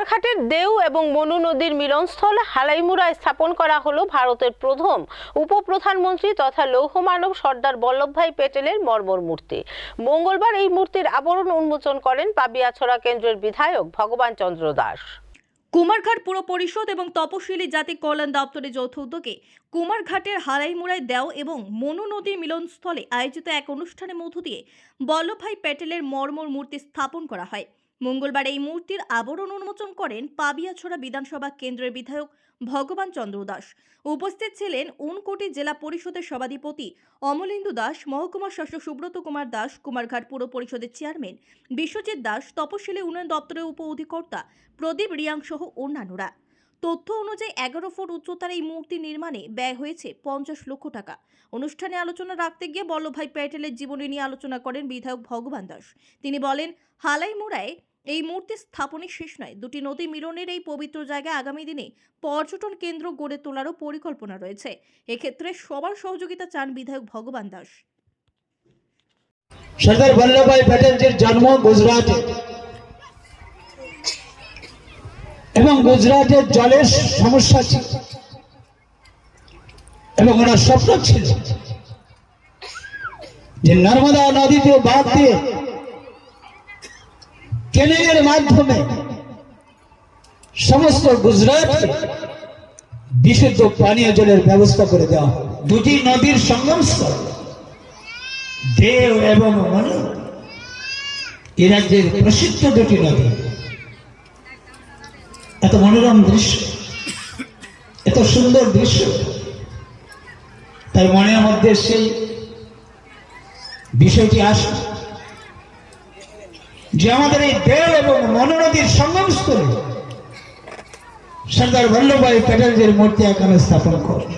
কুমারঘাটের দেউ এবং মনু নদীর মিলনস্থল হালাইমুড়ায় স্থাপন করা হলো ভারতের প্রথম উপপ্রধানমন্ত্রী তথা লৌহমানব সর্দার বল্লভভাই পেটেলের মর্মর মূর্তি। মঙ্গলবার এই মূর্তির আবরণ উন্মোচন করেন পাবিয়াছড়া কেন্দ্রের বিধায়ক ভগবান চন্দ্র দাস। কুমারঘাট পুর পরিষদ এবং তপশিলি জাতি কল্যাণ দপ্তরের যৌথ উদ্যোগে কুমারঘাটের হারাইমুড়ায় দেও এবং মনু নদীর মিলনস্থলে আয়োজিত এক অনুষ্ঠানের মধ্য দিয়ে বল্লভভাই প্যাটেলের মর্মর মূর্তি স্থাপন করা হয়। মঙ্গলবার এই মূর্তির আবরণ উন্মোচন করেন পাবিয়াছড়া বিধানসভা কেন্দ্রের বিধায়ক ভগবান চন্দ্র দাস। উপস্থিত ছিলেন উনকোটি জেলা পরিষদের সভাধিপতি অমলেন্দু দাস, মহকুমা শাসক সুব্রত কুমার দাস, কুমারঘাট পুর পরিষদের চেয়ারম্যান বিশ্বজিৎ দাস, তপশিলি উন্নয়ন দপ্তরের উপ অধিকর্তা প্রদীপ রিয়াং সহ অন্যান্যরা। তথ্য অনুযায়ী এগারো ফুট উচ্চতার এই মূর্তি নির্মাণে ব্যয় হয়েছে পঞ্চাশ লক্ষ টাকা। অনুষ্ঠানে আলোচনা রাখতে গিয়ে বল্লভভাই প্যাটেলের জীবনী নিয়ে আলোচনা করেন বিধায়ক ভগবান দাস। তিনি বলেন হালাইমুড়ায় এই মূর্তি স্থাপনে শেষ নয়। দুটি নদী মিলনের এই পবিত্র জায়গায় আগামী দিনে পর্যটন কেন্দ্র গড়ে তোলারও পরিকল্পনা রয়েছে। এক্ষেত্রে সবার সহযোগিতা চান বিধায়ক ভগবান দাস। সর্দার বল্লভভাই প্যাটেলজির জন্ম গুজরাটে এবং গুজরাটের জলের সমস্যা ছিল এবং ওনার স্বপ্ন ছিল যে নর্মদা নদীতে বাদ দিয়ে কেনেলের মাধ্যমে সমস্ত গুজরাট বিশুদ্ধ পানীয় জলের ব্যবস্থা করে দেওয়া। দুটি নদীর সঙ্গমস্থল দেব এবং মনু এ রাজ্যের প্রসিদ্ধ দুটি নদী। এত মনোরম দৃশ্য, এত সুন্দর দৃশ্য। তাই মনের মধ্যে সেই বিষয়টি আসে। যে আমাদের এই দেব এবং মনোনদীর সঙ্গম সঙ্গমস্থলে সর্দার বল্লভভাই প্যাটেলজির মূর্তি এখানে স্থাপন করবে